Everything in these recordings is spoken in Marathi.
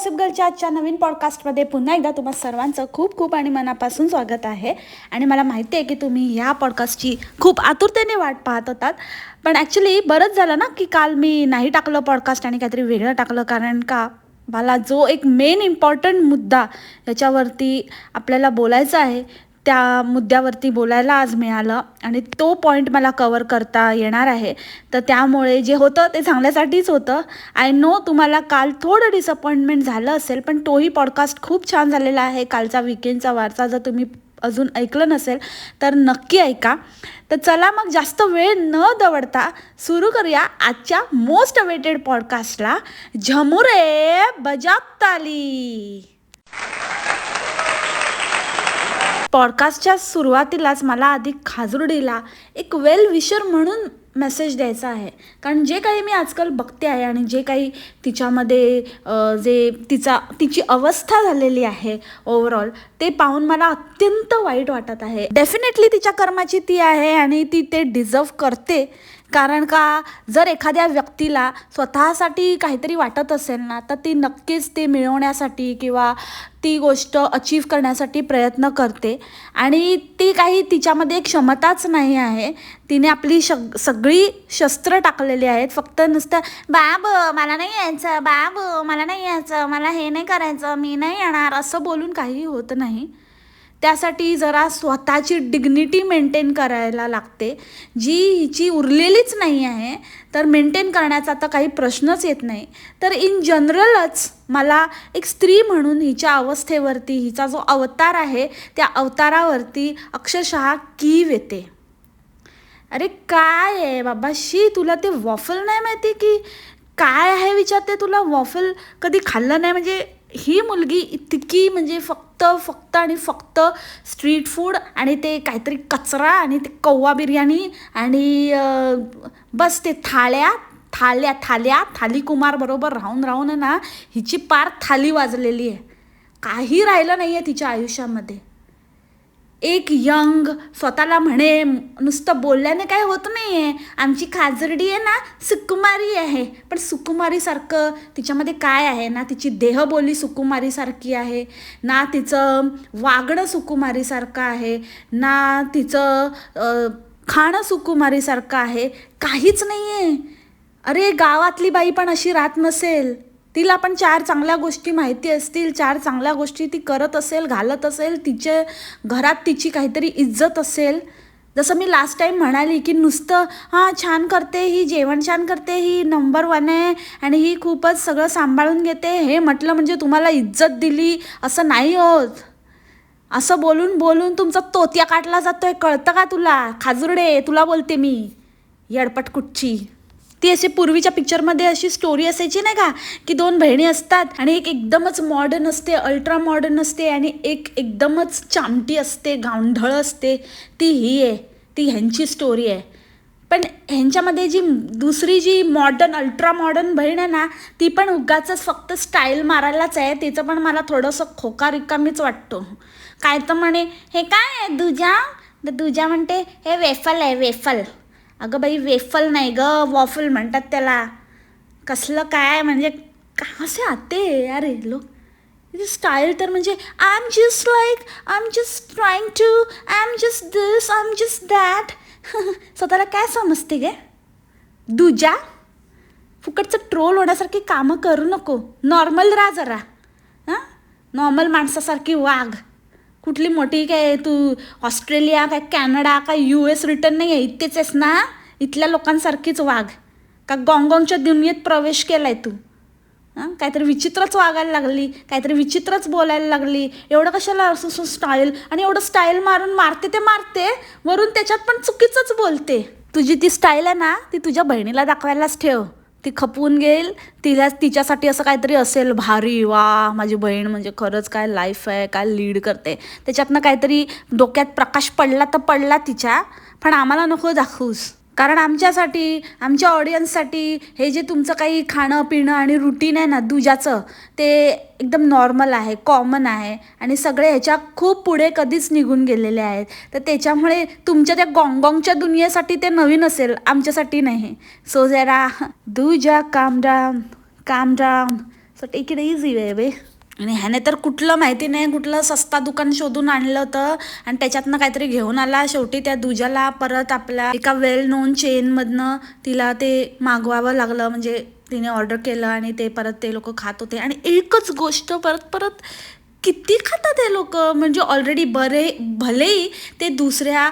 गॉसिप गर्लच्या आजच्या नवीन पॉडकास्टमध्ये पुन्हा एकदा तुम्हा सर्वांचं खूप खूप आणि मनापासून स्वागत आहे. आणि मला माहिती आहे की तुम्ही ह्या पॉडकास्टची खूप आतुरतेने वाट पाहत होतात. पण ॲक्च्युली बरंच झालं ना की काल मी नाही टाकलं पॉडकास्ट आणि काहीतरी वेगळं टाकलं. कारण का मला जो एक मेन इम्पॉर्टंट मुद्दा याच्यावरती आपल्याला बोलायचा आहे त्या मुद्द्यावरती बोलायला आज मिळालं आणि तो पॉईंट मला कवर करता येणार आहे. तर त्यामुळे जे होतं ते चांगल्यासाठीच होतं. आय नो तुम्हाला काल थोडं डिसअपॉइंटमेंट झालं असेल पण तोही पॉडकास्ट खूप छान झालेला आहे. कालचा विकेंडचा वारसा जर तुम्ही अजून ऐकलं नसेल तर नक्की ऐका. तर चला मग जास्त वेळ न दवडता सुरू करूया आजच्या मोस्ट अवेटेड पॉडकास्टला झमुरे बजाबताली पॉडकास्टच्या सुरुवातीलाच मला आधी खाजुर्डीला एक वेल विशर म्हणून मेसेज द्यायचा आहे. कारण जे काही मी आजकाल बघते आहे आणि जे काही तिच्यामध्ये जे तिचा तिची अवस्था झालेली आहे ओव्हरऑल ते पाहून मला अत्यंत वाईट वाटत आहे. डेफिनेटली तिच्या कर्माची ती आहे आणि ती ते डिझर्व करते. कारण का जर एखाद्या व्यक्तीला स्वतःसाठी काहीतरी वाटत असेल ना तर ती नक्कीच ते मिळवण्यासाठी किंवा ती गोष्ट अचीव करण्यासाठी प्रयत्न करते. आणि ती काही तिच्यामध्ये एक क्षमताच नाही आहे. तिने आपली शग सगळी शस्त्र टाकलेली आहेत. फक्त नुसतं बाब मला नाही यायचं बाब मला नाही यायचं मला हे नाही करायचं मी नाही येणार असं बोलून काही होत नाही. त्यासाठी जरा स्वतःची डिग्निटी मेंटेन करायला लागते. जी हिची उरलेलीच नाही आहे तर मेंटेन करण्याचा आता काही प्रश्नच येत नाही. तर इन जनरलच मला एक स्त्री म्हणून हिच्या अवस्थेवरती हिचा जो अवतार आहे त्या अवतारावरती अक्षरशः कीव येते. अरे काय आहे बाबा? शी तुला ते वॉफल नाही माहिती की? काय आहे विचारते तुला? वॉफल कधी खाल्लं नाही? म्हणजे ही मुलगी इतकी म्हणजे फक्त फक्त आणि फक्त स्ट्रीट फूड आणि ते काहीतरी कचरा आणि ते कौवा बिर्याणी आणि बस ते थाळ्या थाल्या थाल्या थाली कुमार बरोबर राहून राहून ना हिची पार थाली वाजलेली आहे. काही राहिलं नाही आहे तिच्या आयुष्यामध्ये. एक यंग स्वतःला म्हणे नुसतं बोलल्याने काय होत नाही आहे आमची खाजरडी आहे ना सुकुमारी आहे. पण सुकुमारीसारखं तिच्यामध्ये काय आहे ना तिची देहबोली सुकुमारीसारखी आहे ना तिचं वागणं सुकुमारीसारखं आहे ना तिचं खाणं सुकुमारीसारखं आहे काहीच नाही आहे अरे गावातली बाई पण अशी राहत नसेल. तिला पण चार चांगल्या गोष्टी माहिती असतील चार चांगल्या गोष्टी ती करत असेल घालत असेल तिच्या घरात तिची काहीतरी इज्जत असेल. जसं मी लास्ट टाईम म्हणाली की नुसतं हां छान करते ही जेवण छान करते ही नंबर वन आहे आणि ही खूपच सगळं सांभाळून घेते हे म्हटलं म्हणजे तुम्हाला इज्जत दिली असं नाही होत. असं बोलून बोलून तुमचा तोत्या काटला जातोय कळतं का तुला? खाजुर्डे तुला बोलते मी. येडपट कुठची? ती अशी पूर्वीच्या पिक्चरमध्ये अशी स्टोरी असायची नाही का? की दोन बहिणी असतात आणि एक एकदमच मॉडर्न असते अल्ट्रा मॉडर्न असते आणि एक एकदमच चामटी असते गावंढळ असते. ती ही आहे ती ह्यांची स्टोरी आहे. पण ह्यांच्यामध्ये जी दुसरी जी मॉडर्न अल्ट्रा मॉडर्न बहीण आहे ना ती पण उगाच फक्त स्टाईल मारायलाच आहे. तिचं पण मला थोडंसं खोका रिकामीच वाटतो. काय तर म्हणे हे काय आहे दुजा तर दुजा म्हणते हे वेफल आहे वेफल. अगं बाई वेफल नाही ग. वॉफल म्हणतात त्याला. कसलं काय म्हणजे कसे आते? अरे लोक. तिची स्टाईल तर म्हणजे I am just like I am just trying to I am just this I am just that स्वतःला काय समजते गे? दुजा फुकटचं ट्रोल होण्यासारखी कामं करू नको. नॉर्मल राहा जरा. हां? नॉर्मल माणसासारखी वाघ कुठली मोठी काय तू? ऑस्ट्रेलिया काय कॅनडा काय यू एस रिटर्न नाही आहे? इथेच आहेस ना? इथल्या लोकांसारखीच वाघ. का गॉंगॉंगच्या दुनियेत प्रवेश केलाय तू? हां? काहीतरी विचित्रच वागायला लागली काहीतरी विचित्रच बोलायला लागली. एवढं कशाला असं असं स्टाईल आणि एवढं स्टाईल मारून मारते ते मारते वरून त्याच्यात पण चुकीचंच बोलते. तुझी ती स्टाईल आहे ना ती तुझ्या बहिणीला दाखवायलाच ठेव. ती खपवून घेईल. तिला तिच्यासाठी असं काहीतरी असेल भारी वा माझी बहीण म्हणजे खरंच काय लाईफ आहे काय लीड करते. त्याच्यातनं काहीतरी डोक्यात प्रकाश पडला तर पडला तिच्या पण आम्हाला नको दाखवूस. कारण आमच्यासाठी आमच्या ऑडियन्ससाठी हे जे तुमचं काही खाणं पिणं आणि रुटीन आहे ना दुजाचं ते एकदम नॉर्मल आहे कॉमन आहे. आणि सगळे ह्याच्या खूप पुढे कधीच निघून गेलेले आहेत. तर त्याच्यामुळे तुमच्या त्या गॉंगॉंगच्या दुनियेसाठी ते नवीन असेल आमच्यासाठी नाही. सो जरा दुजा calm down calm down so take it easy वे वे आणि ह्याने तर कुठलं माहिती नाही कुठलं सस्ता दुकान शोधून आणलं होतं. आणि त्याच्यातनं काहीतरी घेऊन आला. शेवटी त्या दुजाला परत आपल्या एका वेल नोन चेनमधनं तिला ते मागवावं लागलं. म्हणजे तिने ऑर्डर केलं आणि ते परत ते लोक खात होते. आणि एकच गोष्ट परत परत किती खातात ते लोक? म्हणजे ऑलरेडी बरे भलेही ते दुसऱ्या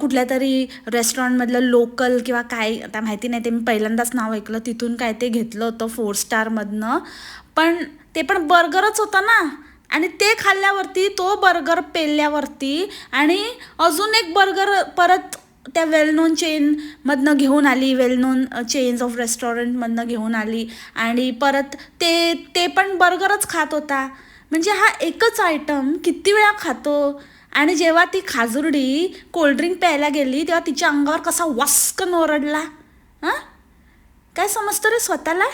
कुठल्या तरी रेस्टॉरंटमधलं लोकल किंवा काय आता माहिती नाही. ते मी पहिल्यांदाच नाव ऐकलं. तिथून काय ते घेतलं होतं फोर स्टारमधनं पण ते पण बर्गरच होता ना. आणि ते खाल्ल्यावरती तो बर्गर पेलल्यावरती आणि अजून एक बर्गर परत त्या वेल नोन चेनमधनं घेऊन आली वेल नोन चेन्स ऑफ रेस्टॉरंटमधनं घेऊन आली आणि परत ते ते पण बर्गरच खात होता. म्हणजे हा एकच आयटम किती वेळा खातो आणि जेव्हा ती खाजुर्डी कोल्ड्रिंक प्यायला गेली तेव्हा तिच्या अंगावर कसा वास्कन ओरडला हां? काय समजतं रे स्वतःला?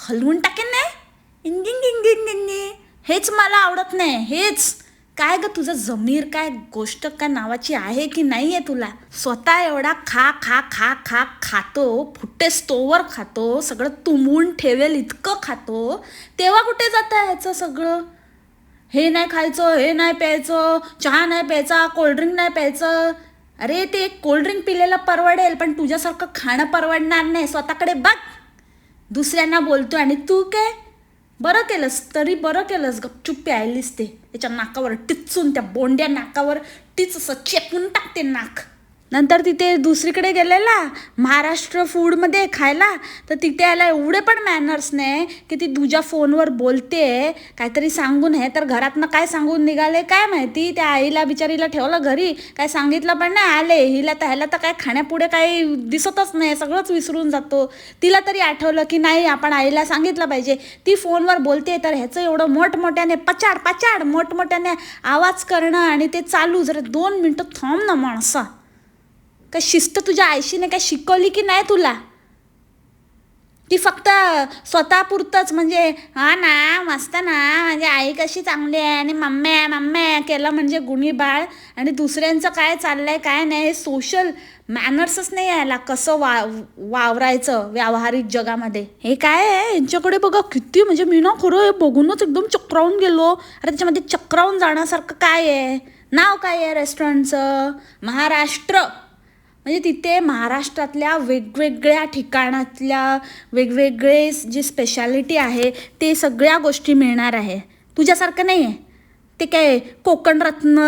हलवून टाकेन नाही? इंगिंग इंगिंग इंगिंग हेच मला आवडत नाही. हेच. काय ग तुझं जमीर काय? गोष्ट काय नावाची आहे की नाही आहे तुला? स्वतः एवढा खा खा खा खा खातो फुट्टे स्टोवर खातो सगळं तुंबून ठेवेल इतकं खातो. तेव्हा कुठे जातं ह्याचं सगळं? हे नाही खायचं हे नाही प्यायचं चहा नाही प्यायचा कोल्ड्रिंक नाही प्यायचं. अरे ते कोल्ड्रिंक पिलेलं परवडेल पण तुझ्यासारखं खाणं परवडणार नाही. स्वतःकडे बघ. दुसऱ्यांना बोलतो आणि तू काय? बरं केलंस तरी बरं केलंस गपचूप प्यायलीस ते. त्याच्या नाकावर टिचून त्या बोंड्या नाकावर टिच असं चेपून टाकते नाक. नंतर तिथे दुसरीकडे गेलेला महाराष्ट्र फूडमध्ये खायला तर तिथे याला एवढे पण मॅनर्स नाही की ती तुझ्या फोनवर बोलते. काहीतरी सांगून हे तर घरातनं काय सांगून निघाले काय माहिती? त्या आईला बिचारीला ठेवलं घरी. काय सांगितलं पण नाही आले. हिला तर ह्याला तर काय खाण्यापुढे काही दिसतच नाही सगळंच विसरून जातो. तिला तरी आठवलं की नाही आपण आईला सांगितलं पाहिजे. ती फोनवर बोलते तर ह्याचं एवढं मोठमोठ्याने पचाड पचाड मोठमोठ्याने आवाज करणं आणि ते चालू जर दोन मिनटं थांब ना माणसा. का शिस्त तुझ्या आईशीने काय शिकवली की नाही तुला? की फक्त स्वतःपुरतंच म्हणजे हा ना मस्त ना म्हणजे आई कशी चांगली आहे आणि मम्म्या मम्म्या केलं म्हणजे गुणी बाळ. आणि दुसऱ्यांचं काय चाललं आहे काय नाही हे सोशल मॅनर्सच नाही यायला कसं वा वावरायचं व्यावहारिक जगामध्ये. हे काय आहे? यांच्याकडे बघा किती म्हणजे मी ना खरं हे बघूनच एकदम चक्रावून गेलो. अरे त्याच्यामध्ये चक्रावून जाण्यासारखं काय आहे? नाव काय आहे रेस्टॉरंटचं महाराष्ट्र. म्हणजे तिथे महाराष्ट्रातल्या वेगवेगळ्या ठिकाणातल्या वेगवेगळे जी स्पेशालिटी आहे ते सगळ्या गोष्टी मिळणार आहे. तुझ्यासारखं नाही आहे ते काय कोकण रत्न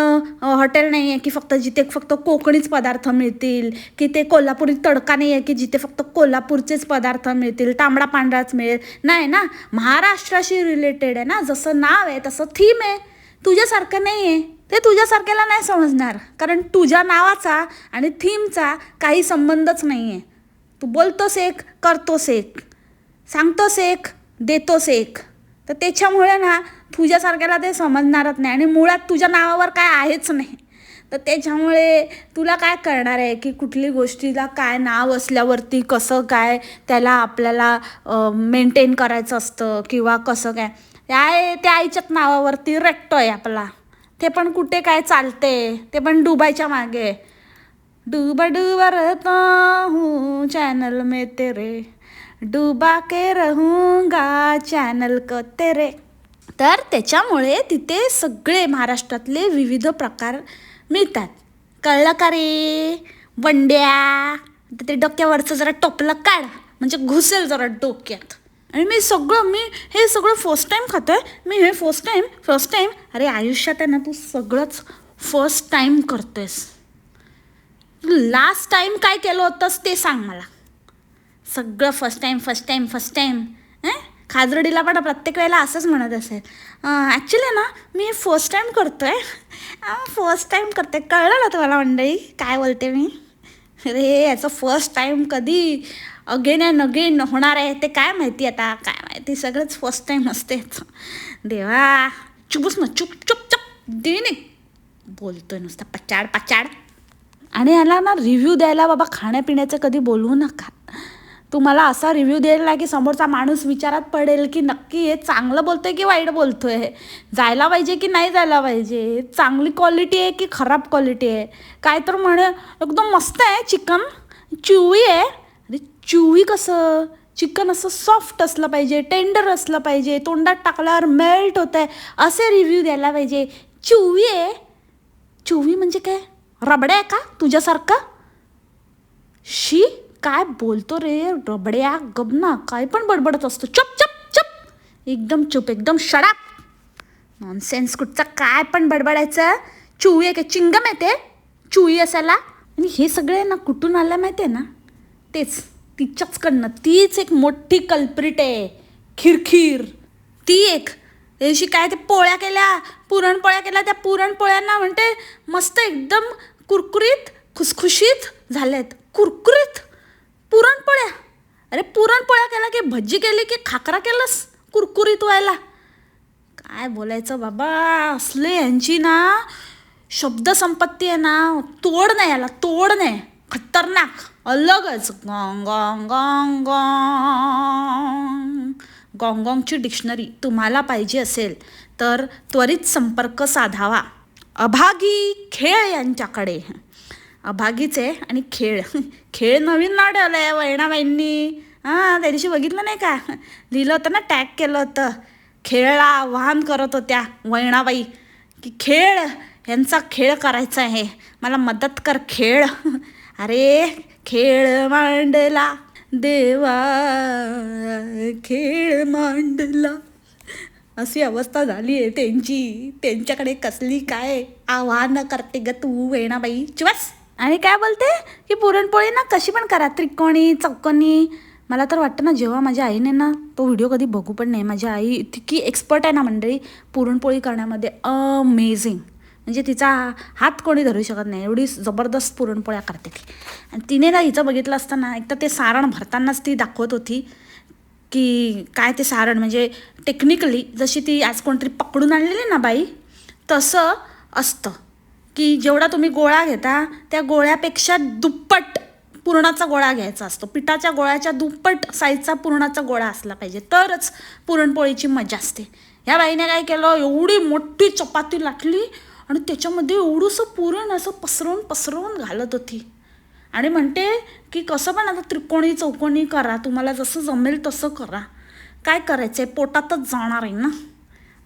हॉटेल नाही आहे की फक्त जिथे फक्त कोकणीच पदार्थ मिळतील की ते कोल्हापुरी तडका नाही आहे की जिथे फक्त कोल्हापूरचेच पदार्थ मिळतील तांबडा पांढराच मिळेल. नाही ना महाराष्ट्राशी रिलेटेड आहे ना जसं नाव आहे तसं थीम आहे. तुझ्यासारखं नाही आहे ते तुझ्यासारख्याला नाही समजणार. कारण तुझ्या नावाचा आणि थीमचा काही संबंधच नाही आहे तू बोलतोस एक करतोस एक. सांगतोस एक देतोस एक. तर त्याच्यामुळे ना तुझ्यासारख्याला ते समजणारच नाही. आणि मुळात तुझ्या नावावर काय आहेच नाही. तर त्याच्यामुळे तुला काय करणार आहे की कुठली गोष्टीला काय नाव असल्यावरती कसं काय त्याला आपल्याला मेंटेन करायचं असतं किंवा कसं काय? त्या त्या आईच्याच नावावरती रट्टोय आपला. ते पण कुठे काय चालते? ते पण डुबायच्या मागे. डुबा डुबा रहता हूँ चॅनल में तेरे. डुबा के रहूंगा चॅनल क तेरे. तर त्याच्यामुळे तिथे सगळे महाराष्ट्रातले विविध प्रकार मिळतात. कळलं का रे? वंड्या. तर ते डोक्यावरचं जरा टोपलं काढ. म्हणजे घुसेल जरा डोक्यात. आणि मी सगळं मी हे सगळं फर्स्ट टाईम खातोय. मी हे फर्स्ट टाईम फर्स्ट टाईम अरे आयुष्यात आहे ना तू सगळंच फर्स्ट टाईम करतोयस. लास्ट टाईम काय केलं होतंस ते सांग मला. सगळं first time first time first time खाजरडीला पण प्रत्येक वेळेला असंच म्हणत असेल. ॲक्च्युली ना मी फर्स्ट टाईम करतो आहे फर्स्ट टाईम करते कळलं ना तुम्हाला मंडळी? काय बोलते मी? अरे याचं फर्स्ट टाईम कधी? अगेन अँड अगेन होणार आहे ते काय माहिती आता? काय माहिती? सगळंच फर्स्ट टाईम असते देवा चुपूस ना चुप चुप चुप. दे नाही बोलतोय नुसता पचाड पचाड. आणि याला ना रिव्ह्यू द्यायला बाबा खाण्यापिण्याचं कधी बोलवू नका. तुम्हाला असा रिव्ह्यू द्यायला की समोरचा माणूस विचारात पडेल की नक्की हे चांगलं बोलतोय की वाईट बोलतोय? जायला पाहिजे की नाही जायला पाहिजे? चांगली क्वालिटी आहे की खराब क्वालिटी आहे? काय तर म्हणे एकदम मस्त आहे चिकन. चिवी आहे. च्युई कसं चिकन असं सॉफ्ट असलं पाहिजे टेंडर असलं पाहिजे तोंडात टाकल्यावर मेल्ट होत आहे असे रिव्ह्यू द्यायला पाहिजे. चुवी आहे. चुवी म्हणजे काय? रबड्या आहे का तुझ्यासारखं? शी काय बोलतो रे? रबड्या गबना काय पण बडबडत असतो. चप चप चप. एकदम चुप एकदम शडाप नॉनसेन्स कुठचा काय पण बडबडायचं. चुई आहे का? चिंगम आहे ते. चुई असायला. आणि हे सगळे ना कुठून आलं माहिती आहे ना? तेच. तिच्याचकडनं तीच एक मोठी कल्प्रिट आहे. खिरखीर. ती एक. त्याशी काय ते पोळ्या केल्या पुरणपोळ्या केल्या त्या पुरणपोळ्यांना म्हणते मस्त एकदम कुरकुरीत खुसखुशीत झाल्यात कुरकुरीत. पुरणपोळ्या. अरे पुरणपोळ्या केल्या की भजी केली की खाकरा केलंस? कुरकुरीत व्हायला. काय बोलायचं बाबा? असले यांची ना शब्दसंपत्ती आहे ना तोड नाही याला तोड नाही. खतरनाक. अलगच. गॉंग गॉंग गॉंग गॉंगॉंगची डिक्शनरी तुम्हाला पाहिजे असेल तर त्वरित संपर्क साधावा. अभागी खेळ यांच्याकडे. अभागीचे आणि खेळ. खेळ नवीन नाव ठेवलं आहे वैणाबाईंनी. हां त्या दिवशी बघितलं नाही का? लिहिलं होतं ना टॅग केलं होतं. खेळला आवाहन करत होत्या वैणाबाई. की खेळ यांचा खेळ करायचा आहे. मला मदत कर खेळ. अरे खेळ मांडला. देवा खेळ मांडला. अशी अवस्था झाली आहे त्यांची. त्यांच्याकडे कसली काय आव्हानं करते ग तू वेणाबाई. चिवास आणि काय बोलते? की पुरणपोळी ना कशी पण करा. त्रिकोणी चौकोनी मला तर वाटतं ना जेव्हा माझ्या आईने ना तो व्हिडिओ कधी बघू पण नाही. माझी आई इतकी एक्सपर्ट आहे ना मंडळी. पुरणपोळी करण्यामध्ये. अमेझिंग म्हणजे तिचा हात कोणी धरू शकत नाही. एवढी जबरदस्त पुरणपोळ्या करते ती. आणि तिने ना हिचं बघितलं असताना एक तर ते सारण भरतानाच ती दाखवत होती की काय ते सारण. म्हणजे टेक्निकली जशी ती आज कोणतरी पकडून आणलेली ना बाई तसं असतं की जेवढा तुम्ही गोळा घेता त्या गोळ्यापेक्षा दुप्पट पुरणाचा गोळा घ्यायचा असतो. पिठाच्या गोळ्याच्या दुप्पट साईजचा पुरणाचा गोळा असला पाहिजे. तरच पुरणपोळीची मजा असते. ह्या बाईने काय केलं? एवढी मोठी चपाती लाटली आणि त्याच्यामध्ये एवढंसं पुरण असं पसरवून पसरवून घालत होती. आणि म्हणते की कसं पण आता त्रिकोणी चौकोनी करा. तुम्हाला जसं जमेल तसं करा. काय करायचं आहे पोटातच जाणार आहे ना?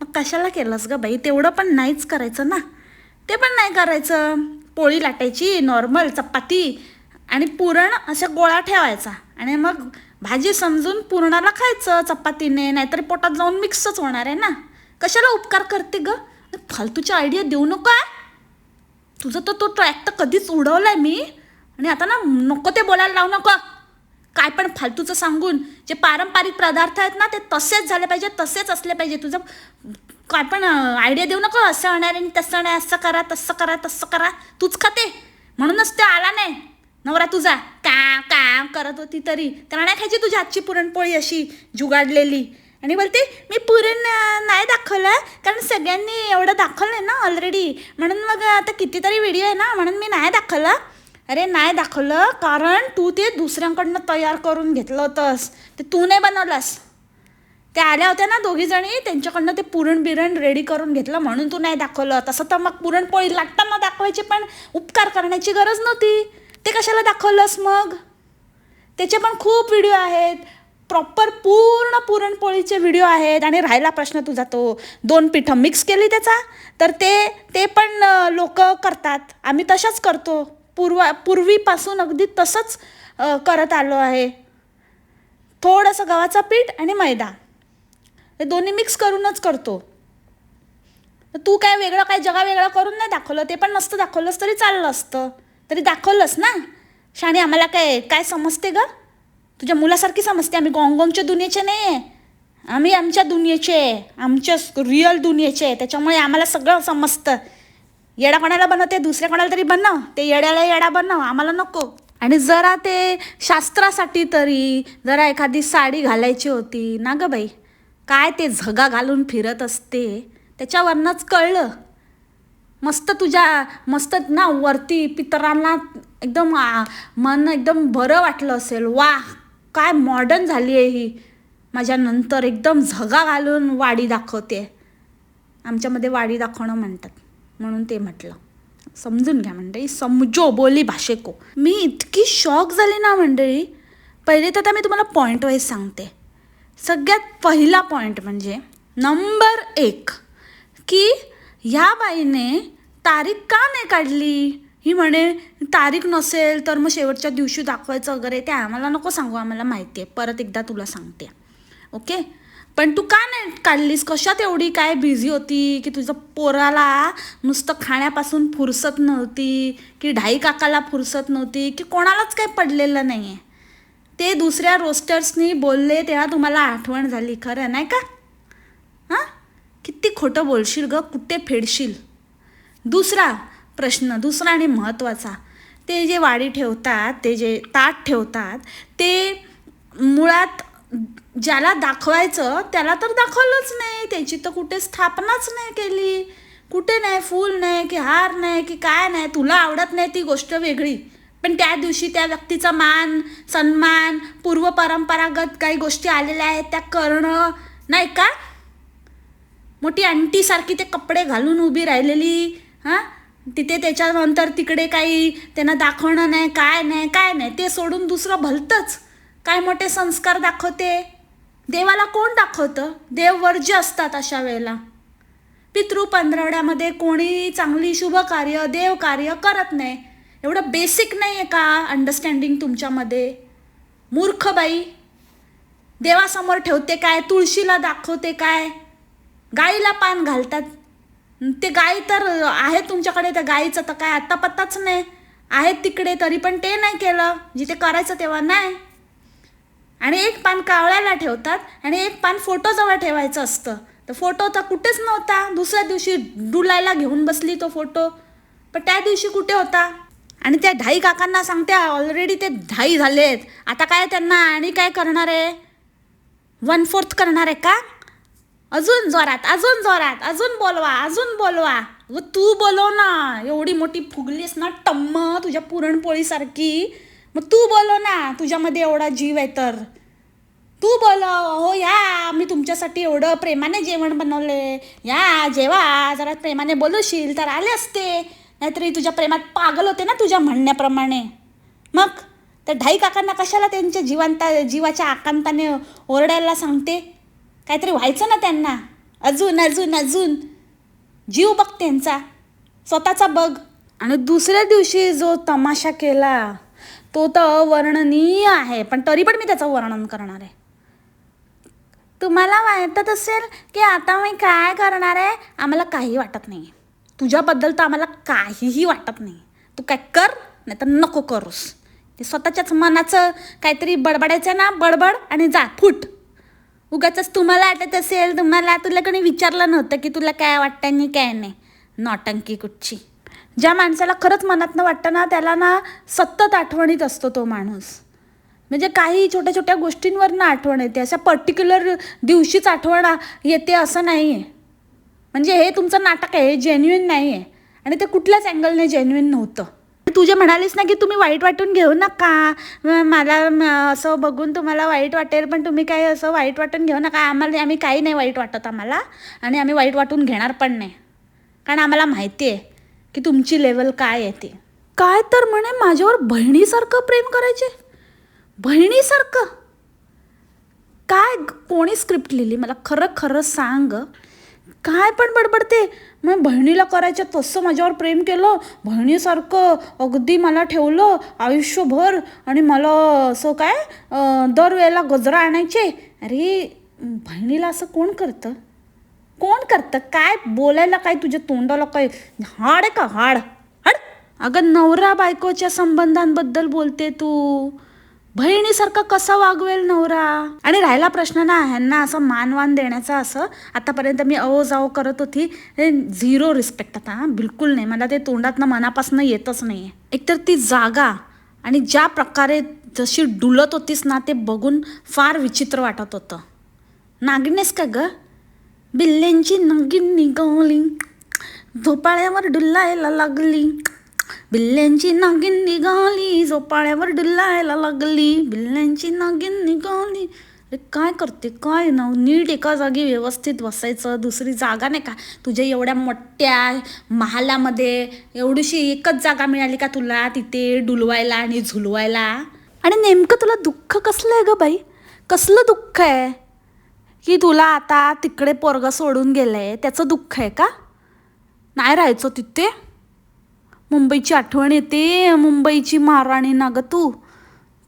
मग कशाला केलंस ग बाई? तेवढं पण नाहीच करायचं ना? ते पण नाही करायचं. पोळी लाटायची नॉर्मल चपाती आणि पुरण अशा गोळा ठेवायचा. आणि मग भाजी समजून पुरणाला खायचं चपातीने. नाहीतर पोटात जाऊन मिक्सच होणार आहे ना? कशाला उपकार करते ग? फालतूच्या आयडिया देऊ नका. तुझं तर तो ट्रॅक तर कधीच उडवलाय मी. आणि आता ना नको ते बोलायला लावू नको. काय पण फालतूचं सांगून जे पारंपरिक पदार्थ आहेत ना ते तसेच झाले पाहिजे तसेच असले पाहिजे. तुझं काय पण आयडिया देऊ नको. असं होणार आणि तसं होणार असं करा तसं करा तसं करा. तूच खाते. म्हणूनच ते आला नाही. नवरा तुझा. का काम करत होती तरी. त्याला नाही खायची तुझी आजची पुरणपोळी अशी जुगाडलेली. आणि बोलते मी पुरण नाही दाखवलं कारण सगळ्यांनी एवढं दाखवलं आहे ना ऑलरेडी म्हणून मग आता कितीतरी व्हिडिओ आहे ना म्हणून मी नाही दाखवलं. अरे नाही दाखवलं कारण तू ते दुसऱ्यांकडनं तयार करून घेतलं होतंस. ते तू नाही बनवलंस. त्या आल्या होत्या ना दोघीजणी त्यांच्याकडनं ते पुरण बिरण रेडी करून घेतलं म्हणून तू नाही दाखवलं. तसं तर मग पुरणपोळी लागताना दाखवायची पण उपकार करण्याची गरज नव्हती. ते कशाला दाखवलंस मग? त्याचे पण खूप व्हिडिओ आहेत. प्रॉपर पूर्ण पुरणपोळीचे व्हिडिओ आहेत आणि राहिला प्रश्न तुझा तो दोन पिठं मिक्स केली त्याचा तर ते ते पण लोक करतात. आम्ही तशाच करतो. पूर्वा पूर्वीपासून अगदी तसंच करत आलो आहे. थोडंसं गव्हाचं पीठ आणि मैदा. हे दोन्ही मिक्स करूनच करतो. तू काय वेगळं काय जगा वेगळं करून नाही दाखवलं? ते पण नसतं दाखवलंस तरी चाललं असतं. तरी दाखवलंस ना? शाणे आम्हाला काय काय समजते गं? तुझ्या मुलासारखी समजते. आम्ही गॉंगॉंगच्या दुनियेचे नाही आहे आम्ही आमच्या दुनियेचे आहे. आमच्या रिअल दुनियेचे आहे. त्याच्यामुळे आम्हाला सगळं समजतं. येडा कोणाला बनवते? दुसऱ्या कोणाला तरी बनव. ते येड्याला येडा बनव. आम्हाला नको. आणि जरा ते शास्त्रासाठी तरी जरा एखादी साडी घालायची होती. ना ग बाई? काय ते झगा घालून फिरत असते? त्याच्यावरनंच कळलं. मस्त तुझ्या मस्त ना वरती पितरांना एकदम मन एकदम बरं वाटलं असेल. वा काय मॉडर्न झाली आहे ही. माझ्यानंतर एकदम झगा घालून वाडी दाखवते. आमच्यामध्ये वाडी दाखवणं म्हणतात. म्हणून ते म्हटलं. समजून घ्या मंडळी. समजो बोली भाषेको. मी इतकी शॉक झाली ना मंडळी. पहिले तर आता मी तुम्हाला पॉईंट वाईज सांगते. सगळ्यात पहिला पॉईंट म्हणजे नंबर एक की ह्या बाईने तारीख का नाही काढली? ही म्हणे तारीख नसेल तर मग शेवटच्या दिवशी दाखवायचं वगैरे ते आम्हाला नको सांगू आम्हाला माहिती आहे परत एकदा तुला सांगते. ओके? पण तू का नाही काढलीस? कशात एवढी काय बिझी होती की तुझं पोराला नुसतं खाण्यापासून फुरसत नव्हती की ढाई काकाला फुरसत नव्हती की कोणालाच काही पडलेलं नाही आहे ते दुसऱ्या रोस्टर्सनी बोलले तेव्हा तुम्हाला आठवण झाली खरं नाही का? हां? किती खोटं बोलशील ग कुठे फेडशील? दुसरा प्रश्न दुसरा आणि महत्त्वाचा. ते जे वाडी ठेवतात ते जे ताट ठेवतात ते मुळात ज्याला दाखवायचं त्याला तर दाखवलंच नाही. त्याची तर कुठे स्थापनाच नाही केली. कुठे नाही फूल नाही की हार नाही की काय नाही. तुला आवडत नाही ती गोष्ट वेगळी. पण त्या दिवशी त्या व्यक्तीचा मान सन्मान पूर्वपरंपरागत काही गोष्टी आलेल्या आहेत त्या करणं नाही का? मोठी अंटीसारखी ते कपडे घालून उभी राहिलेली हां? तिथे त्याच्यानंतर तिकडे काही त्यांना दाखवणं नाही काय नाही काय नाही. ते सोडून दुसरं भलतंच. काय मोठे संस्कार दाखवते? देवाला कोण दाखवतं? देव वर्ज्य असतात अशा वेळेला. पितृ पंधरवड्यामध्ये कोणी चांगली शुभ कार्य देव कार्य करत नाही. एवढं बेसिक नाही आहे का अंडरस्टँडिंग तुमच्यामध्ये? मूर्ख बाई. देवासमोर ठेवते काय? तुळशीला दाखवते काय? गाईला पान घालतात. ते गाई तर आहे तुमच्याकडे त्या गाईचं तर काय आत्ता पत्ताच नाही. आहेत तिकडे तरी पण ते नाही केलं. जिथे करायचं तेव्हा नाही. आणि एक पान कावळ्याला ठेवतात आणि एक पान फोटोजवळ ठेवायचं असतं. तर फोटो तर कुठेच नव्हता. दुसऱ्या दिवशी डुलायला घेऊन बसली तो फोटो. पण त्या दिवशी कुठे होता? आणि त्या ढाई काकांना सांगते ऑलरेडी ते ढाई झालेत. आता काय त्यांना आणि काय करणार आहे? वन फोर्थ करणार आहे का? अजून जोरात अजून जोरात अजून बोलवा अजून बोलवा. व तू बोलव ना. एवढी मोठी फुगलीस ना टम्म तुझ्या पुरणपोळीसारखी. मग तू बोलव ना तुझ्यामध्ये एवढा जीव आहे तर. तू बोलव हो या मी तुमच्यासाठी एवढं प्रेमाने जेवण बनवले. या जेवा जरा प्रेमाने बोलवशील तर आले असते. नाहीतरी तुझ्या प्रेमात पागल होते ना तुझ्या म्हणण्याप्रमाणे. मग? तर ढाई काकांना कशाला त्यांच्या जिवंता जीवाच्या आकांताने ओरडायला सांगते? काहीतरी व्हायचं ना त्यांना. अजून अजून अजून. जीव बघ त्यांचा. स्वतःचा बघ. आणि दुसऱ्या दिवशी जो तमाशा केला तो तर अवर्णनीय आहे. पण तरी पण मी त्याचं वर्णन करणार आहे. तुम्हाला वाटत असेल की आता मी काय करणार आहे? आम्हाला काही वाटत नाही तुझ्याबद्दल तर आम्हाला काहीही वाटत नाही. तू काय कर नाही तर नको करूस. ते स्वतःच्याच मनाचं काहीतरी बडबडायचं ना बडबड आणि जा फूट. उगाच तुम्हाला वाटत असेल तुम्हाला तुला कोणी विचारलं नव्हतं की तुला काय वाटतं आणि काय नाही. नॉटंकी कुठची. ज्या माणसाला खरंच मनातनं वाटतं ना त्याला ना सतत आठवणीत असतो तो माणूस. म्हणजे काही छोट्या छोट्या गोष्टींवरनं आठवण येते. अशा पर्टिक्युलर दिवशीच आठवण येते असं नाही आहे म्हणजे हे तुमचं नाटक आहे हे जेन्युइन नाही आहे आणि ते कुठल्याच अँगलने जेन्युइन नव्हतं. तू जे म्हणालीस ना की तुम्ही वाईट वाटून घेऊ नका. मला असं बघून तुम्हाला वाईट वाटेल पण तुम्ही काही असं वाईट वाटून घेऊ नका. आम्हाला आम्ही काही नाही वाईट वाटत आम्हाला आणि आम्ही वाईट वाटून घेणार पण नाही. कारण आम्हाला माहिती आहे की तुमची लेवल काय आहे ते. काय तर म्हणे माझ्यावर बहिणीसारखं प्रेम करायचे? बहिणीसारखं? काय कोणी स्क्रिप्ट लिहिली? मला खरं खरं सांग. काय पण बडबडते? मग बहिणीला करायचं तसं माझ्यावर प्रेम केलं बहिणीसारखं अगदी मला ठेवलं आयुष्यभर आणि मला असं काय दरवेळेला गजरा आणायचे. अरे बहिणीला असं कोण करतं? कोण करतं? काय बोलायला काय तुझ्या तोंडाला काय? हाड आहे का? हाड. हाड. अगं नवरा बायकोच्या संबंधांबद्दल बोलते तू. बहिणीसारखा कसा वागवेल नवरा? आणि राहिला प्रश्न ना ह्यांना असं मानवान देण्याचा असं आतापर्यंत मी अहो जाओ करत होती हे झिरो रिस्पेक्ट आता बिलकुल नाही. मला ते तोंडातनं मनापासून येतच नाही आहे एकतर ती जागा आणि ज्या प्रकारे जशी डुलत होतीस ना ते बघून फार विचित्र वाटत होतं. नागिनेस का ग? बिल्ल्यांची नगीन निगवली झोपाळ्यावर डुल्लायला लागली. बिल्ल्यांची नागिन निघाली झोपाळ्यावर डुल्लायला लागली. बिल्ल्यांची नागिन निघाली. अरे काय करते काय ना नीट एका जागी व्यवस्थित बसायचं. दुसरी जागा नाही का? तुझ्या एवढ्या मोठ्या महालामध्ये एवढीशी एकच जागा मिळाली का तुला? तिथे डुलवायला आणि झुलवायला. आणि नेमकं तुला दुःख कसलं आहे ग बाई? कसलं दुःख आहे? की तुला आता तिकडे पोरग सोडून गेलंय त्याचं दुःख आहे का? नाही राहायचं तिथे? मुंबईची आठवण येते. मुंबईची महाराणी ना गं तू.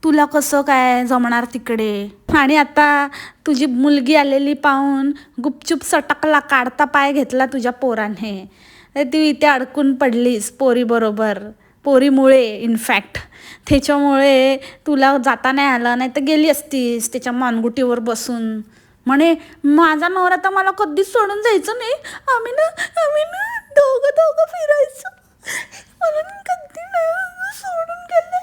तुला कसं काय जमणार तिकडे? आणि आता तुझी मुलगी आलेली पाहून गुपचूप सटकला काढता पाय घेतला तुझ्या पोराने. तू ती इथे अडकून पडलीस पोरीबरोबर. पोरीमुळे इनफॅक्ट त्याच्यामुळे तुला जाता नाही आलं नाही तर गेली असतीस त्याच्या मानगुटीवर बसून. म्हणे माझा नवरा तर मला कधीच सोडून जायचं नाही. आम्ही ना आम्ही ना दोघं दोघं फिरायचं. म्हणून कधी नाही सोडून गेले.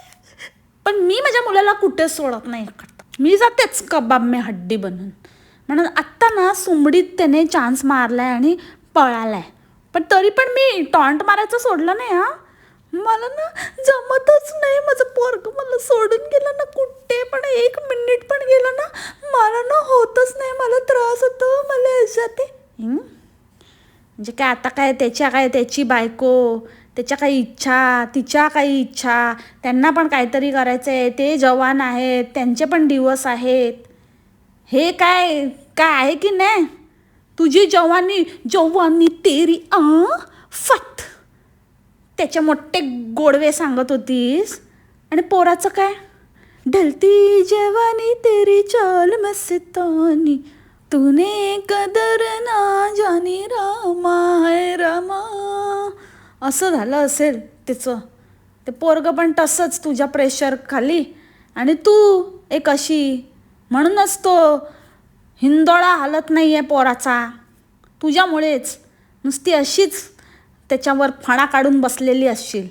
पण मी माझ्या मुलाला कुठे सोडत नाही करता? मी जातेच कबाब मी हड्डी बनून. म्हणून आत्ता ना सुंबडीत त्याने चान्स मारला आहे आणि पळालाय. पण तरी पण मी टॉन्ट मारायचं सोडलं नाही हा. मला ना जमतच नाही. माझं पोरग मला सोडून गेलं ना कुठे पण एक मिनिट पण गेलं ना मला ना होतच नाही. मला त्रास होतो. मला जाते म्हणजे काय आता काय त्याच्या काय त्याची बायको त्याच्या काही इच्छा तिच्या काही इच्छा त्यांना पण काहीतरी करायचं आहे ते जवान आहेत त्यांचे पण दिवस आहेत. हे काय काय आहे की नाही? तुझी जवानी जवानी तेरी आ? फत त्याचे मोठे गोडवे सांगत होतीस. आणि पोराचं काय? ढलती जवानी तेरी चाल मस्तानी. तूने कदर ना जानी रामा है रामा. असं झालं असेल त्याचं ते पोरगं पण तसंच तुझ्या प्रेशर खाली. आणि तू एक अशी म्हणूनच तो हिंदोळा हालत नाही आहे पोराचा. तुझ्यामुळेच नुसती अशीच त्याच्यावर फणा काढून बसलेली असशील.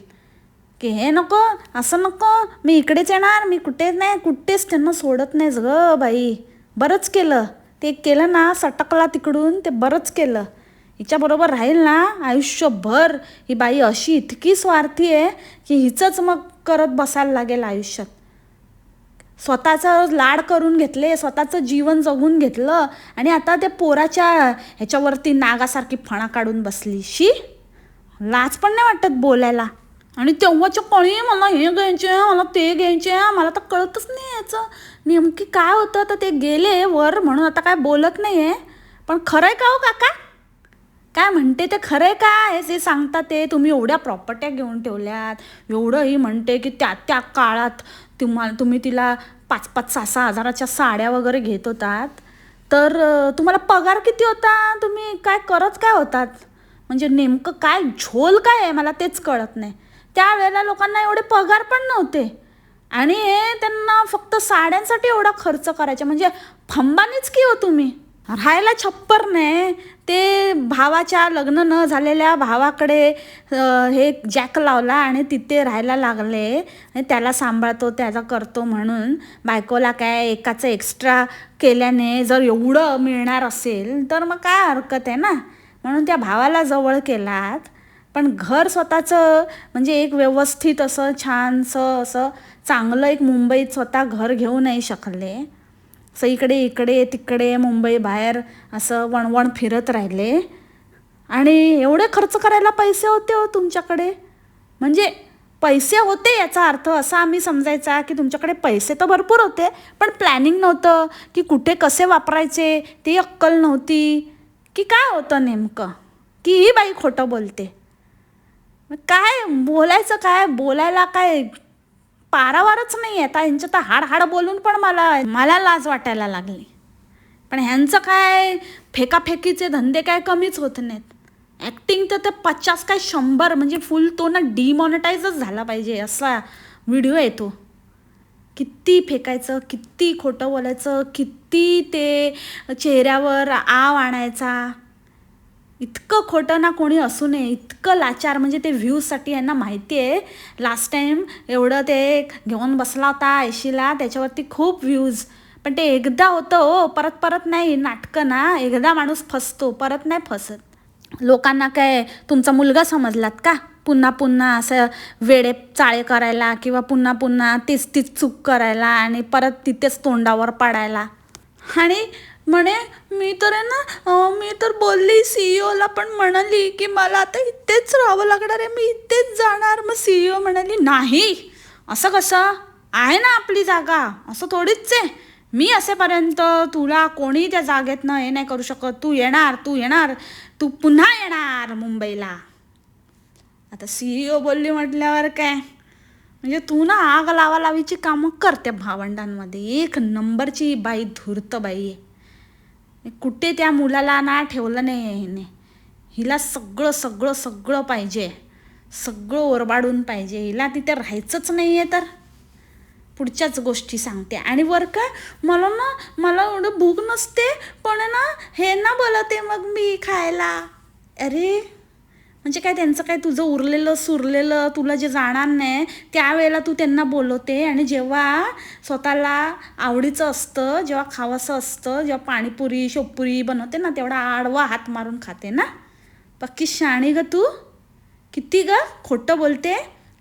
की हे नको असं नको मी इकडेच येणार मी कुठेच नाही कुठेच त्यांना सोडत नाहीस ग बाई. बरंच केलं. ते केलं ना सटकला तिकडून ते बरंच केलं. हिच्याबरोबर राहील ना? आयुष्यभर. ही बाई अशी इतकी स्वार्थी आहे की हिचंच मग करत बसायला लागेल आयुष्यात. स्वतःचं लाड करून घेतले स्वतःचं जीवन जगून घेतलं आणि आता त्या पोराच्या ह्याच्यावरती नागासारखी फणा काढून बसली. शी लाज पण नाही वाटत बोलायला. आणि तेव्हाच्या कोणी मला हे घ्यायचे मला ते घ्यायचे मला तर कळतच नाही याचं. नेमकी काय होतं? तर ते गेले वर म्हणून आता काय बोलत नाही आहे पण खरं आहे का हो काका? काय म्हणते ते खरं आहे का हे जे सांगता ते तुम्ही एवढ्या प्रॉपर्ट्या घेऊन ठेवल्यात. एवढं ही म्हणते की त्या त्या काळात तुम्हाला तुम्ही तिला पाच पाच सहा सहा हजाराच्या साड्या वगैरे घेत होतात. तर तुम्हाला पगार किती होता? तुम्ही काय करत काय होतात? म्हणजे नेमकं काय झोल काय आहे? मला तेच कळत नाही. त्यावेळेला लोकांना एवढे पगार पण नव्हते. आणि हे त्यांना फक्त साड्यांसाठी एवढा खर्च करायचा. म्हणजे फंबानीच की हो तुम्ही? राहायला छप्पर नाही. ते भावाच्या लग्न न झालेल्या भावाकडे हे जॅक लावला आणि तिथे राहायला लागले. आणि त्याला सांभाळतो त्याचा करतो म्हणून. बायकोला काय एकाचं एक्स्ट्रा केल्याने जर एवढं मिळणार असेल तर मग काय हरकत आहे ना? म्हणून त्या भावाला जवळ केलात. पण घर स्वतःचं म्हणजे एक व्यवस्थित असं छानसं असं चांगलं एक मुंबईत स्वतः घर घेऊ नाही शकले. असं इकडे इकडे तिकडे मुंबई बाहेर असं वणवण फिरत राहिले. आणि एवढे खर्च करायला पैसे होते हो तुमच्याकडे? म्हणजे पैसे होते याचा अर्थ असा आम्ही समजायचा की तुमच्याकडे पैसे तर भरपूर होते पण प्लॅनिंग नव्हतं की कुठे कसे वापरायचे ती अक्कल नव्हती. की काय होतं नेमकं? की ही बाई खोटं बोलते. मग काय बोलायचं काय? बोलायला काय पारावारच नाही आता यांचं तर हाड हाड बोलून पण मला मला लाज वाटायला लागली. पण ह्यांचं काय फेकाफेकीचे धंदे काय कमीच होत नाहीत. ॲक्टिंग तर ते पचास काय शंभर म्हणजे फुल तो ना डिमॉनिटाईजच झाला पाहिजे असा व्हिडिओ येतो किती फेकायचं किती खोटं बोलायचं किती ते चेहऱ्यावर आव आणायचा. इतकं खोटं ना कोणी असू नये इतकं लाचार म्हणजे ते व्ह्यूजसाठी यांना माहिती आहे. लास्ट टाईम एवढं ते घेऊन बसला होता ऐशीला त्याच्यावरती खूप व्ह्यूज. पण ते एकदा होतं हो परत परत नाही नाटकं ना एकदा माणूस फसतो परत नाही फसत. लोकांना काय तुमचा मुलगा समजलात का? पुन्हा पुन्हा असं वेडे चाळे करायला किंवा पुन्हा पुन्हा तीच तीच चूक करायला आणि परत तिथेच तोंडावर पाडायला. आणि म्हणे मी तर आहे ना मी तर बोलली सी ला पण म्हणाली की मला आता इथेच राहावं लागणार आहे मी इथेच जाणार. मग सी म्हणाली नाही असं कसं? आहे ना आपली जागा असं थोडीच आहे. मी असेपर्यंत तुला कोणी त्या जागेतनं हे नाही करू शकत तू येणार तू येणार तू पुन्हा येणार मुंबईला. आता सीईओ बोलली म्हटल्यावर काय? म्हणजे तू ना आग लावा लावीची कामं करते भावंडांमध्ये. एक नंबरची बाई धूर्त बाई आहे. कुठे त्या मुलाला ना ठेवलं नाही आहे हिने. हिला सगळं सगळं सगळं पाहिजे. सगळं ओरबाडून पाहिजे. हिला तिथे राहायचंच नाही आहे तर. पुढच्याच गोष्टी सांगते. आणि वर का मला ना मला एवढं भूक नसते पण ना हे ना बोलते मग मी खायला. अरे! म्हणजे काय त्यांचं काय तुझं उरलेलं सुरलेलं तुला जे जाणार नाही त्यावेळेला तू त्यांना बोलवते आणि जेव्हा स्वतःला आवडीचं असतं जेव्हा खावंसं असतं जेव्हा पाणीपुरी शोपुरी बनवते ना तेवढा आडवा हात मारून खाते ना? पक्की शाणी ग तू? किती ग? खोटं बोलते?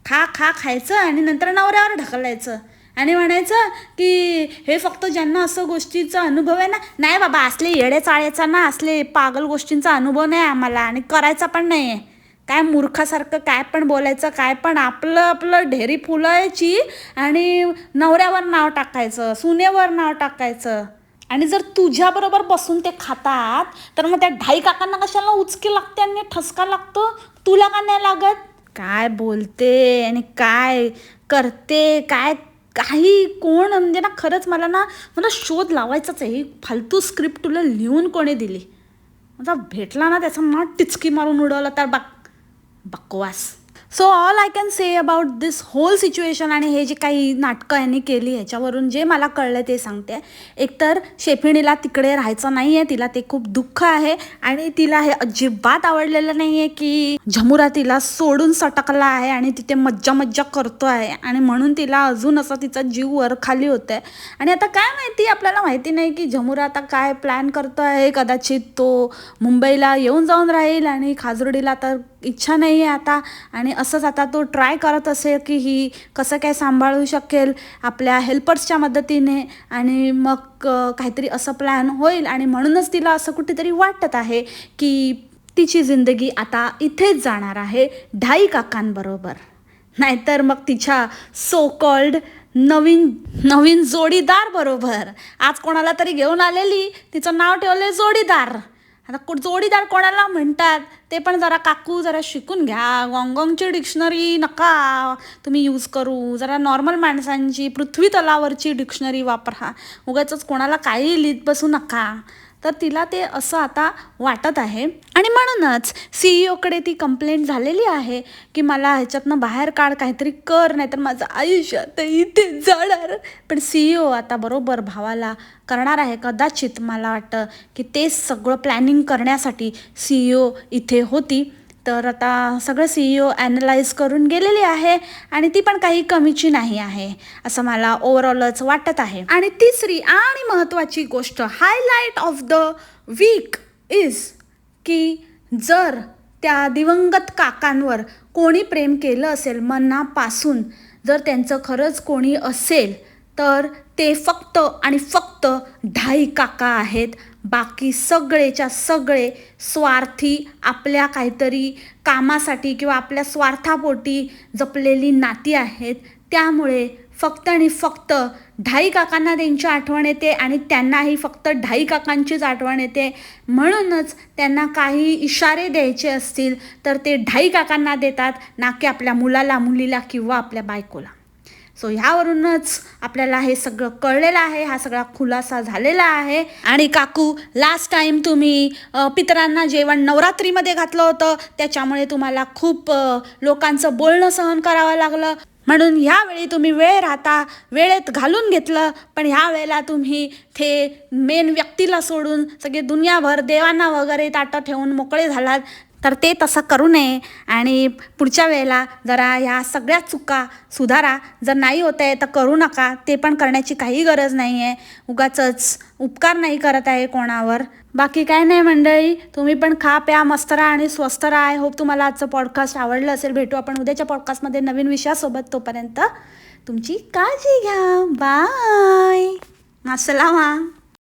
खा खा खायचं आणि नंतर नवऱ्यावर ढकलायचं आणि म्हणायचं की हे फक्त ज्यांना असं गोष्टीचा अनुभव आहे ना नाही बाबा असले येडे चाळ्याचा ना असले पागल गोष्टींचा अनुभव नाही आम्हाला आणि करायचा पण नाही आहे काय मूर्खासारखं काय पण बोलायचं काय पण आपलं आपलं ढेरी फुलायची आणि नवऱ्यावर नाव टाकायचं सुनेवर नाव टाकायचं. आणि जर तुझ्याबरोबर बसून ते खातात तर मग त्या ढाई काकांना कशाला उचकी लागते आणि ठसका लागतो? तुला का नाही लागत? काय बोलते आणि काय करते काय काही कोण? म्हणजे ना खरंच मला ना मला शोध लावायचाच आहे. ही फालतू स्क्रिप्ट तुला लिहून कोणी दिली? आता भेटला ना त्याचा ना टिचकी मारून उडवलं तर बक बकवास. So all I can say about this whole situation आणि हे जे काही नाटकं यांनी केली ह्याच्यावरून जे मला कळलं ते सांगते. एकतर शेफिणीला तिकडे राहायचं नाही आहे तिला ते खूप दुःख आहे आणि तिला हे अजिबात आवडलेलं नाही आहे की झमुरा तिला सोडून सटकला आहे आणि तिथे मज्जा मज्जा करतो आहे आणि म्हणून तिला अजून असं तिचा जीव वर खाली होत आहे आणि आता काय माहिती आपल्याला माहिती नाही की झमुरा आता काय प्लॅन करतो आहे कदाचित तो मुंबईला येऊन जाऊन राहील आणि खाजुर्डीला तर इच्छा नाही आहे आता. आणि असंच आता तो ट्राय करत असेल की ही कसं काय सांभाळू शकेल आपल्या हेल्पर्सच्या मदतीने. आणि मग काहीतरी असं प्लॅन होईल. आणि म्हणूनच तिला असं कुठेतरी वाटत आहे की तिची जिंदगी आता इथेच जाणार आहे ढाई काकांबरोबर. नाहीतर मग तिच्या सो कॉल्ड नवीन नवीन जोडीदार बरोबर. आज कोणाला तरी घेऊन आलेली. तिचं नाव ठेवलं जोडीदार. आता कु जोडीदार कोणाला म्हणतात ते पण जरा काकू जरा शिकून घ्या. गॉंगॉंगची डिक्शनरी नका. तुम्ही यूज करू. जरा नॉर्मल माणसांची पृथ्वी तलावरची डिक्शनरी वापरा. उगाच कोणाला काही लिहित बसू नका. तर तिला ते असं आता वाटत आहे. आणि म्हणूनच सीईओकडे ती कंप्लेंट झालेली आहे की मला ह्याच्यातनं बाहेर काढ काहीतरी कर नाही तर माझं आयुष्य तर इथे जाणार. पण सी ओ आता बरोबर भावाला करणार आहे. कदाचित मला वाटतं की ते सगळं प्लॅनिंग करण्यासाठी सी ओ इथे होती. तर आता सगळं सी ई ओ ॲनलाइज करून गेलेली आहे आणि ती पण काही कमीची नाही आहे असं मला ओव्हरऑलच वाटत आहे. आणि तिसरी आणि महत्त्वाची गोष्ट highlight of the week is की जर त्या दिवंगत काकांवर कोणी प्रेम केलं असेल मनापासून जर त्यांचं खरंच कोणी असेल तर ते फक्त आणि फक्त ढाई काका आहेत बाकी सगळेच्या सगळे स्वार्थी आपल्या काहीतरी कामासाठी किंवा आपल्या स्वार्थापोटी जपलेली नाती आहेत. त्यामुळे फक्त आणि फक्त ढाई काकांना त्यांची आठवण येते आणि त्यांनाही फक्त ढाई काकांचीच आठवण येते. म्हणूनच त्यांना काही इशारे द्यायचे असतील तर ते ढाई काकांना देतात ना की आपल्या मुलाला मुलीला किंवा आपल्या बायकोला. सो ह्यावरूनच आपल्याला हे सगळं कळलेलं आहे हा सगळा खुलासा झालेला आहे. आणि काकू लास्ट टाईम तुम्ही पितरांना जेवण नवरात्रीमध्ये घातलं होतं त्याच्यामुळे तुम्हाला खूप लोकांचं बोलणं सहन करावं लागलं. म्हणून ह्यावेळी तुम्ही वेळ राहता वेळेत घालून घेतलं पण ह्या वेळेला तुम्ही ते मेन व्यक्तीला सोडून सगळे दुनियाभर देवांना वगैरे ताटं ठेवून मोकळे झालात. तर ते तसं करू नये. आणि पुढच्या वेळेला जरा ह्या सगळ्या चुका सुधारा. जर नाही होत आहे तर करू नका. ते पण करण्याची काही गरज नाही आहे. उगाचच उपकार नाही करत आहे कोणावर. बाकी काय नाही मंडळी. तुम्ही पण खा प्या मस्त राहा आणि स्वस्त राहा. आय होप तुम्हाला आजचं पॉडकास्ट आवडलं असेल. भेटू आपण उद्याच्या पॉडकास्टमध्ये नवीन विषयासोबत. तोपर्यंत तुमची काळजी घ्या. बाय मासलामा